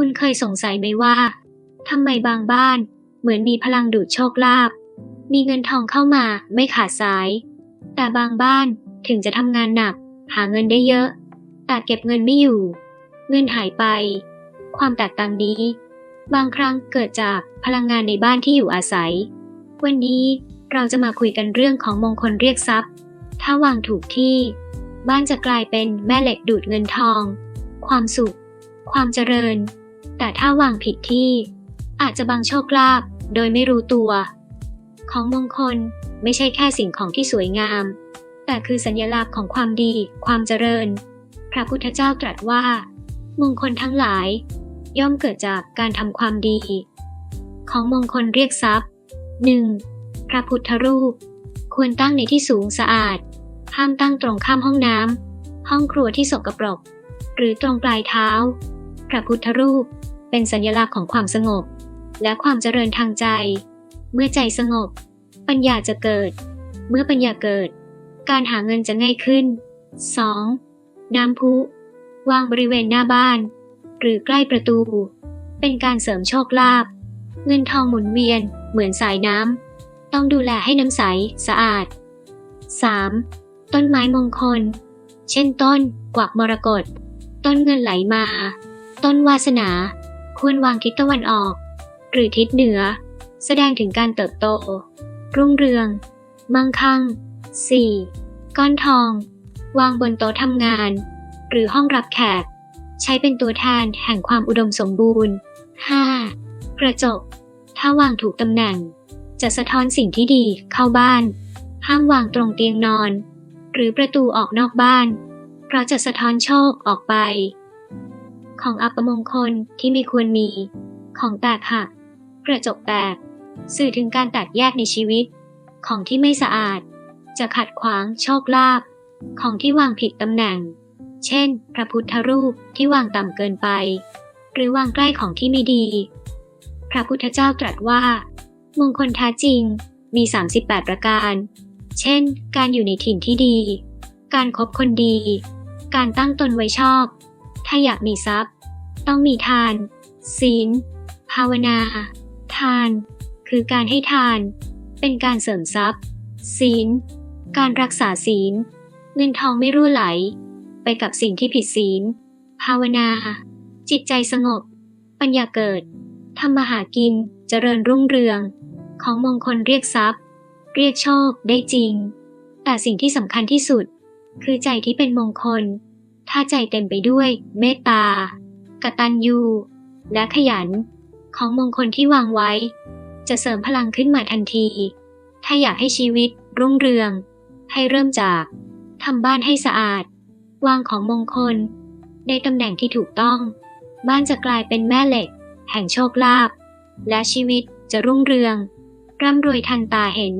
คุณเคยสงสัยไหมว่าทำไมบางบ้านเหมือนมีพลังดูดโชคลาภ มีเงินทองเข้ามาไม่ขาดสาย แต่บางบ้านถึงจะทำงานหนัก หาเงินได้เยอะ แต่เก็บเงินไม่อยู่ เงินหายไป ความแตกต่างนี้ บางครั้งเกิดจากพลังงานในบ้านที่อยู่อาศัย วันนี้เราจะมาคุยกันเรื่องของมงคลเรียกทรัพย์ ถ้าวางถูกที่ บ้านจะกลายเป็นแม่เหล็กดูดเงินทอง ความสุข ความเจริญ แต่ถ้าวางผิดที่ อาจจะบังโชคลาภโดยไม่รู้ตัว ของมงคลไม่ใช่แค่สิ่งของที่สวยงาม แต่คือสัญลักษณ์ของความดี ความเจริญ พระพุทธเจ้าตรัสว่า มงคลทั้งหลาย ย่อมเกิดจากการทำความดี ของมงคลเรียกทรัพย์ 1. พระพุทธรูป ควรตั้งในที่สูงสะอาด ห้ามตั้งตรงข้ามห้องน้ำห้องครัวที่สกปรก หรือตรงปลายเท้า พระพุทธรูป เป็นสัญลักษณ์ของความสงบ และความเจริญทางใจ เมื่อใจสงบ ปัญญาจะเกิด เมื่อปัญญาเกิด การหาเงินจะง่ายขึ้น 2. น้ำพุ วางบริเวณหน้าบ้าน หรือใกล้ประตู เป็นการเสริมโชคลาภเงินทองหมุนเวียนเหมือนสายน้ำ ต้องดูแลให้น้ำใสสะอาด 3. ต้นไม้มงคล เช่นต้น กวักมรกต ต้นเงินไหลมา ต้นวาสนา ควรวางทิศตะวันออก หรือทิศเหนือ แสดงถึงการเติบโต รุ่งเรือง มั่งคั่ง 4. ก้อนทอง วางบนโต๊ะทำงาน หรือห้องรับแขก ใช้เป็นตัวแทนแห่งความอุดมสมบูรณ์ 5. กระจก ถ้าวางถูกตำแหน่ง จะสะท้อนสิ่งที่ดีเข้าบ้าน ห้ามวางตรงเตียงนอน หรือประตูออกนอกบ้าน เพราะจะสะท้อนโชคออกไป ของอัปมงคลที่ม่ควรมี ของแตกหัก กระจกแตก สื่อถึงการแตกแยกในชีวิต ของที่ไม่สะอาด จะขัดขวางโชคลาภของที่วางผิดตำแหน่ง เช่น พระพุทธรูปที่วางต่ำเกินไป หรือวางใกล้ของที่ไม่ดี พระพุทธเจ้าตรัสว่า มงคลแท้จริงมี 38 ประการ เช่น การอยู่ในถิ่นที่ดี การคบคนดี การตั้งตนไว้ชอบ ถ้าอยากมีทรัพย์ ต้องมีทาน ศีล ภาวนา ทาน คือการให้ทาน เป็นการเสริมทรัพย์ ศีล การรักษาศีล เงินทองไม่รั่วไหล ไปกับสิ่งที่ผิดศีล ภาวนา จิตใจสงบ ปัญญาเกิดทำมาหากินเจริญรุ่งเรือง ของมงคลเรียกทรัพย์ เรียกโชคได้จริง แต่สิ่งที่สำคัญที่สุด คือใจที่เป็นมงคล ถ้าใจเต็มไปด้วยเมตตากตัญญู และขยัน ของมงคลที่วางไว้ จะเสริมพลังขึ้นมาทันที ถ้าอยากให้ชีวิตรุ่งเรือง ให้เริ่มจากทำบ้านให้สะอาด วางของมงคล ในตำแหน่งที่ถูกต้อง บ้านจะกลายเป็นแม่เหล็ก แห่งโชคลาภและชีวิตจะรุ่งเรือง ร่ำรวยทันตาเห็น